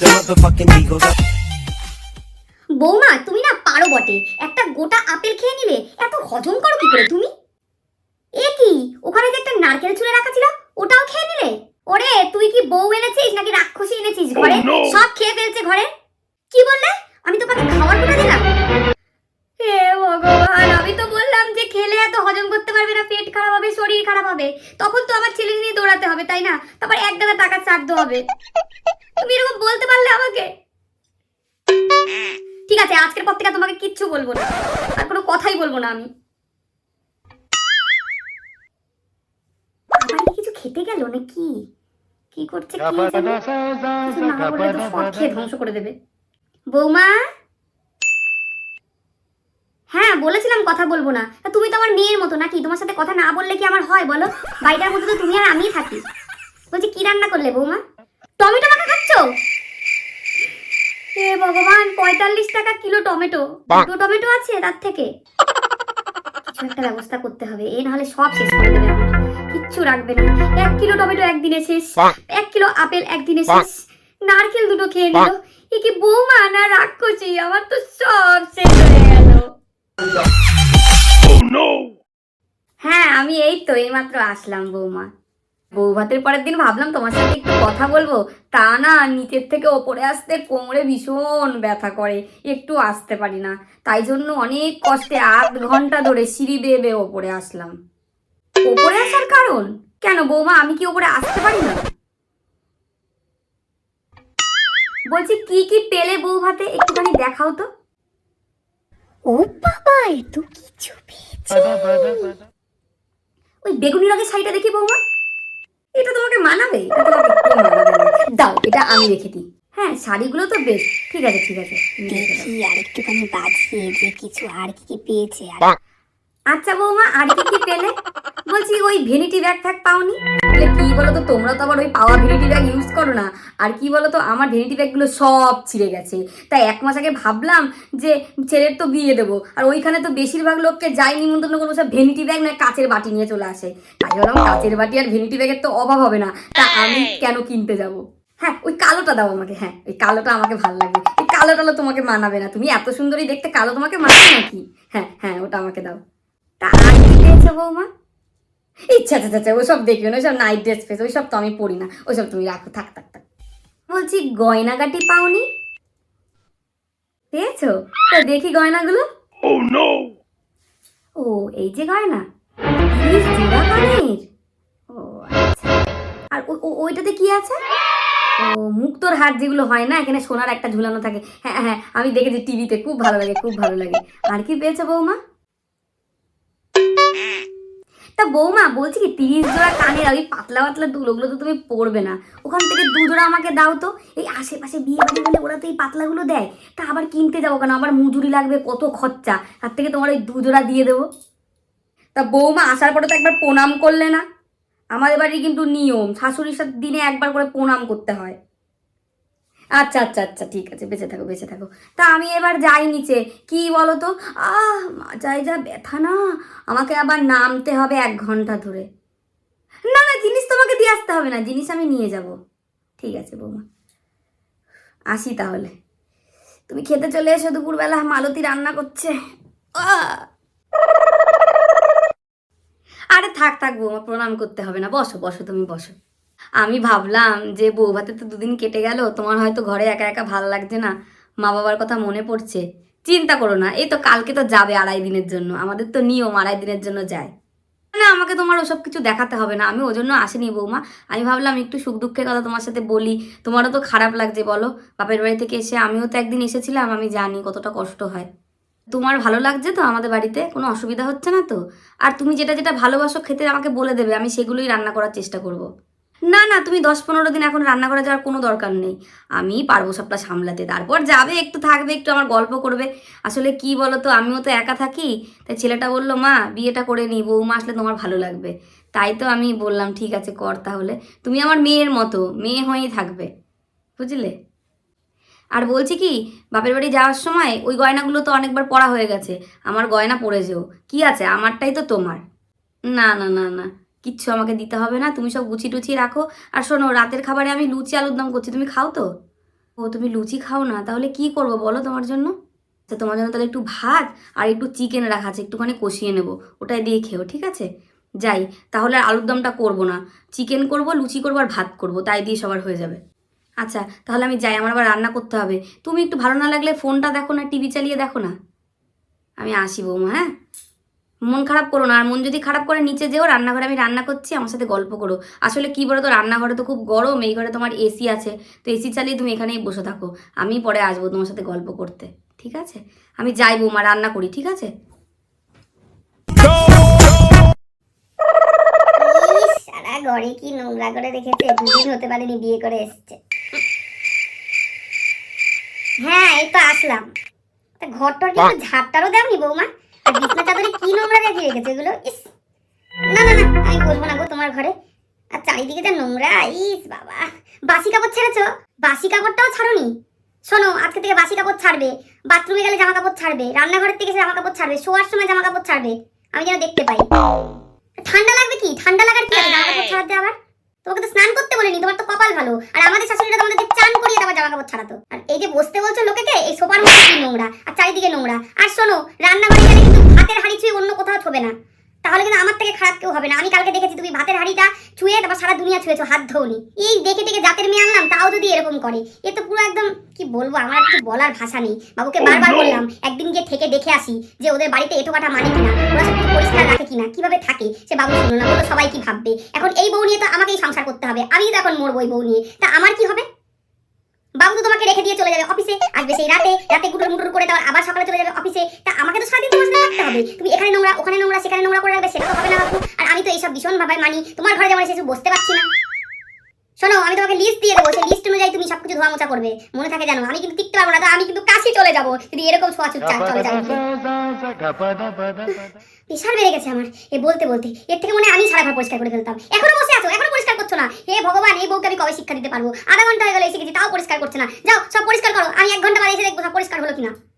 the motherfucking Eagle Double. বৌমা তুমি না পারো বটে। একটা গোটা আপেল খেয়ে নিলে এত হজম করো কি করে তুমি? এ কি ওখানে যে একটা নারকেল ছুলে রাখা ছিল ওটাও খেয়ে নিলে? ওরে তুই কি বউ এনেছিস নাকি রাক্ষসী এনেছিস ঘরে? সব খেয়ে ফেলছে ঘরে? কি বললে? আমি তোমাকে খাওয়ার কথা দিলাম। হে ভগবান আমি তো বললাম যে খেলে এত হজম করতে পারবে না পেট খারাপ হবে শরীর খারাপ হবে। তখন তো আমার ছেলে নিয়ে দৌড়াতে হবে তাই না? তারপর এক গাদা টাকা চাদ্দ হবে। তুমি এরকম বলতে পারলে আমাকে? ঠিক আছে আজকের পর থেকে তোমাকে কিচ্ছু বলব না। আর কোনো কথাই বলব না আমি। আবার কিছু খেতে গেল নাকি? কি করছে কি জানি? কিছু না বললে তো সব খেয়ে ধ্বংস করে দেবে। বৌমা? হ্যাঁ বলেছিলাম কথা বলব না। তুমি তো আমার মেয়ের মতো নাকি? তোমার সাথে কথা না বললে কি আমার হয় বলো? বাড়িটার মধ্যে তো তুমি আর আমিই থাকি। বলছি কি রান্না করলে বৌমা? টমেটো মাখা খাচ্ছ? হে ভগবান পঁয়তাল্লিশ টাকা কিলো টমেটো। দুটো টমেটো আছে তার থেকে। কিছু একটা ব্যবস্থা করতে হবে। এ নাহলে সব শেষ করে দেবে কিচ্ছু রাখবে না। এক কিলো টমেটো একদিনে শেষ। এক কিলো আপেল একদিনে শেষ। নারকেল দুটো খেয়ে নিল। এ কি বৌমা না রাক্ষসী? আমার তো সব শেষ হয়ে গেল। হ্যাঁ আমি এই তো এইমাত্র আসলাম বৌমা। বউ ভাতের পরের দিন ভাবলাম তোমার সাথে একটু কথা বলব। তা না নিচের থেকে ওপরে আসতে কোমরে ভীষণ ব্যথা করে একটু আসতে পারি না। তাই জন্য অনেক কষ্টে আধ ঘণ্টা ধরে সিঁড়ি বেয়ে বেয়ে ওপরে আসলাম। ওপরে আসার কারণ? কেন বৌমা আমি কি ওপরে আসতে পারি না? বলছি কি কি পেলে বউ ভাতে একটুখানি দেখাও তো। ও বাবা এত কিছু পেয়েছে। ওই বেগুনি রঙের শাড়িটা দেখি বৌমা। এটা তোমাকে মানাবে? এটা তোমাকে মানাবে না। দাও এটা আমি রেখে দিই। হ্যাঁ শাড়িগুলো তো বেশ। ঠিক আছে ঠিক আছে। দেখি আর একটুখানি বাজিয়ে যে কিছু আর কি কি পেয়েছে আর আচ্ছা বৌমা আর কি কি পেলে? বলছি ওই ভেনিটি ব্যাগ ফ্যাগ পাওনি? বলে কি বলো তো তোমরা তো আবার ওই পাওয়া ভেনিটি ব্যাগ ইউজ করো না। আর কি বলো তো আমার ভেনিটি ব্যাগগুলো সব ছিঁড়ে গেছে। তাই এক মাস আগে ভাবলাম যে ছেলের তো বিয়ে দেবো। আর ওইখানে তো বেশিরভাগ লোককে যাই নিমন্ত্রণ করব সব ভেনিটি ব্যাগ না কাচের বাটি নিয়ে চলে আসে। ভাবলাম কাচের বাটি আর ভেনিটি ব্যাগের তো অভাব হবে না। তা আমি কেন কিনতে যাব? হ্যাঁ ওই কালোটা দাও আমাকে হ্যাঁ ওই কালোটা আমাকে ভালো লাগে। এই কালো টালো তোমাকে মানাবে না। তুমি এত সুন্দরী দেখতে কালো তোমাকে মানাবে নাকি? হ্যাঁ হ্যাঁ ওটা আমাকে দাও। তা আর কি পেয়েছ বৌমা? ইচ্ছা আচ্ছা আচ্ছা ওসব দেখবে না ওইসব নাইট ড্রেস ফেস ওইসব তো আমি পরি না। ওইসব তুমি রাখো থাক থাক থাক। বলছি গয়নাগাটি পাওনি? পেয়েছ? তো দেখি গয়নাগুলো। ও এই যে গয়না। আচ্ছা। আর ওইটাতে কি আছে? ও, মুক্তোর হাট যেগুলো হয় না, এখানে সোনার একটা ঝুলানো থাকে। হ্যাঁ হ্যাঁ আমি দেখেছি টিভিতে, খুব ভালো লাগে, খুব ভালো লাগে। আর কি পেয়েছে বৌমা? তা বৌমা, বলছি কি, তিরিশ জোড়া কানের, ওই পাতলা পাতলা দুলোগুলো তো তুমি পরবে না। ওখান থেকে দু জোড়া আমাকে দাও তো। এই আশেপাশে বিয়ে বাড়ি হলে ওরা তো এই পাতলাগুলো দেয়। তা আবার কিনতে যাব কেন? আবার মজুরি লাগবে, কত খরচা? তার থেকে তোমার ওই দু জোড়া দিয়ে দেবো। তা বৌমা আসার পরে তো একবার প্রণাম করলে না? আমাদের বাড়ি কিন্তু নিয়ম, শাশুড়ির সাথে দিনে একবার করে প্রণাম করতে হয়। আচ্ছা আচ্ছা আচ্ছা ঠিক আছে, বেঁচে থাকো বেঁচে থাকো। তা আমি এবার যাই নিচে। কি বলো তো আহ, মাজায় যা ব্যথা না? আমাকে আবার নামতে হবে এক ঘণ্টা ধরে। না না, জিনিস তোমাকে দিয়ে আসতে হবে না, জিনিস আমি নিয়ে যাব। ঠিক আছে, বৌমা। আসি তাহলে। তুমি খেতে চলে এসো, দুপুরবেলা মালতী রান্না করছে। আহ! আরে থাক থাক বৌমা, প্রণাম করতে হবে না। বসো বসো তুমি, বসো। আমি ভাবলাম যে বউ ভাতে তো দুদিন কেটে গেল, তোমার হয়তো ঘরে একা একা ভালো লাগছে না। মা বাবার কথা মনে পড়ছে। চিন্তা করো না, এই তো কালকে তো যাবে আড়াই দিনের জন্য। আমাদের তো নিয়ম, আড়াই দিনের জন্য যায়। না, আমাকে তোমার ওসব কিছু দেখাতে হবে না, আমি ওজন্য আসিনি বৌমা। আমি ভাবলাম একটু সুখ দুঃখের কথা তোমার সাথে বলি, তোমারও তো খারাপ লাগছে বলো। বাপের বাড়ি থেকে এসে আমিও তো একদিন এসেছিলাম, আমি জানি কতটা কষ্ট হয়। তোমার ভালো লাগছে তো আমাদের বাড়িতে? কোনো অসুবিধা হচ্ছে না তো? আর তুমি যেটা যেটা ভালোবাসো খেতে আমাকে বলে দেবে, আমি সেগুলোই রান্না করার চেষ্টা করব। না না, তুমি দশ পনেরো দিন এখন রান্না করা যাওয়ার কোনো দরকার নেই। আমি পারব সবটা সামলাতে। তারপর যাবে, একটু থাকবে, একটু আমার গল্প করবে। আসলে কি বলো তো আমিও তো একা থাকি, তাই ছেলেটা বলল, মা, বিয়েটা করে নিই বৌমা আসলে তোমার ভালো লাগবে। তাই তো আমি বললাম, ঠিক আছে, কর তাহলে। তুমি আমার মেয়ের মতো, মেয়ে হয়েই থাকবে। বুঝলে? আর বলছি কি, বাপের বাড়ি যাওয়ার সময় ওই গয়নাগুলো তো অনেকবার পরা হয়ে গেছে, আমার গয়না পরে যেও। কি আছে? আমারটাই তো তোমার। না না না না, কিচ্ছু আমাকে দিতে হবে না, তুমি সব গুছিয়ে টুছিয়ে রাখো। আর শোনো, রাতের খাবারে আমি লুচি আলুর দম করছি, তুমি খাও তো? ও, তুমি লুচি খাও না, তাহলে কি করব বলো তোমার জন্য? তো তোমার জন্য তাহলে একটু ভাত আর একটু চিকেন রাখা আছে, একটুখানি কষিয়ে নেব, ওটাই দিয়ে খেও, ঠিক আছে? যাই, তাহলে আলুর দমটা করব না। চিকেন করব, লুচি করব আর ভাত করব, তাই দিয়ে সবার হয়ে যাবে। আচ্ছা তাহলে আমি যাই, আমার আবার রান্না করতে হবে। তুমি একটু ভালো না লাগলে ফোনটা দেখো না, টিভি চালিয়ে দেখো না। আমি আসি বৌমা হ্যাঁ? মন খারাপ করো না, আর মন যদি খারাপ করে নিচে যেও, রান্নাঘরে আমি রান্না করছি, আমার সাথে গল্প করো। আসলে কি বলো তো রান্নাঘরে তো খুব গরম, এই ঘরে তোমার এসি আছে। তো এসি চালিয়ে তুমি এখানেই বসে থাকো, আমি পরে আসব তোমার সাথে গল্প করতে, ঠিক আছে? আমি যাই বৌমা, রান্না করি, ঠিক আছে? ঘরে কি নোংরা করে রেখেছে, দুদিন হতে পারেনি বিয়ে করে এসছে। হ্যাঁ এই তো আসলাম। তা ঘরটার কিন্তু ঝাড়টারও দেওনি বৌমা। বিছনা চাদরে কি নোংরা রেখে রেখেছে এগুলো? ইস। না না না আমি বসবো না গো তোমার ঘরে। আর চারিদিকে যা নোংরা ইস বাবা। বাসি কাপড় ছেড়েছো? বাসি কাপড়টাও ছাড়োনি? শোনো আজকে থেকে বাসি কাপড় ছাড়বে। বাথরুমে গেলে জামা কাপড় ছাড়বে। রান্নাঘরের থেকে জামা কাপড় ছাড়বে। শোয়ার সময় জামা কাপড় ছাড়বে। আমি যেন দেখতে পাই। ঠান্ডা লাগবে কি? ঠান্ডা লাগার কি আছে? জামা কাপড় ছাড়াতে আবার? তোমাকে তো স্নান করতে বলিনি তোমার তো কপাল ভালো। আর আমাদের শাশুড়িরা তোমাদের চান করিয়ে দেওয়া জামা কাপড় ছাড়াতো। যে বসতে বলছো লোকেকে এই সোফার মধ্যে কি নোংরা? আর চারিদিকে নোংরা। আর শোনো রান্নাঘরে গেলে কিন্তু ভাতের হাঁড়ি ছুঁয়ে অন্য কোথাও ছবে না। তাহলে কিন্তু আমার থেকে খারাপ কেউ হবে না। আমি কালকে দেখেছি তুমি ভাতের হাঁড়িটা ছুঁয়ে তারপর সারা দুনিয়া ছুঁয়েছো হাত ধোনি এই দেখে দেখে জাতের মেয়ে আনলাম তাও যদি এরকম করে। এ তো পুরো একদম কি বলব আমার কিছু বলার ভাষা নেই। বাবুকে বারবার বললাম একদিন গিয়ে থেকে দেখে আসি যে ওদের বাড়িতে এটো কাটা মানে কিনা। ওরা সব পরিষ্কার রাখে কিনা কীভাবে থাকে সে বাবু শুনলো না। বলল সবাই কি ভাববে? এখন এই বউ নিয়ে তো আমাকেই সংসার করতে হবে। আমি তো এখন মরবো এই বউ নিয়ে। তা আমার কি হবে? বাবু তোমাকে রেখে দিয়ে চলে যাবে অফিসে আসবে সেই রাতে রাতে গুটুর মুটুর করে দেওয়ার আবার সকালে চলে যাবে অফিসে তা আমাকে তো সারাদিন তোমার সাথে রাখতে হবে। তুমি এখানে নোংরা ওখানে নোংরা সেখানে নোংরা করে রাখবে সেটা তো হবে না বাবু আর আমি তো এইসব ভীষণ ভাবে মানি। তোমার ঘরে যেমন এসে বসতে পারছি না। শোনো আমি তোমাকে লিস্ট দিয়ে দেবো। সেই লিস্ট অনুযায়ী তুমি সবকিছু ধোয়া মোছা করবে। মনে থাকে জানো আমি কিন্তু টিকতে পারব না। তো আমি কিন্তু কাশি চলে যাব। যদি এরকম ছোঁয়া চুপ চলে যায়। প্রেশার বেড়ে গেছে আমার। এ বলতে বলতে এর থেকে মনে হয় আমি সারা ঘর পরিষ্কার করে ফেলতাম। এখনও বসে আছো? না। হে ভগবান, এই বউকে আমি কবে শিক্ষা দিতে পারব? আধা ঘণ্টা হয়ে গেলে এসে গেছি তাও পরিষ্কার করছে না। যাও, সব পরিষ্কার করো। আমি এক ঘণ্টা বাদে এসে দেখব সব পরিষ্কার হলো কিনা।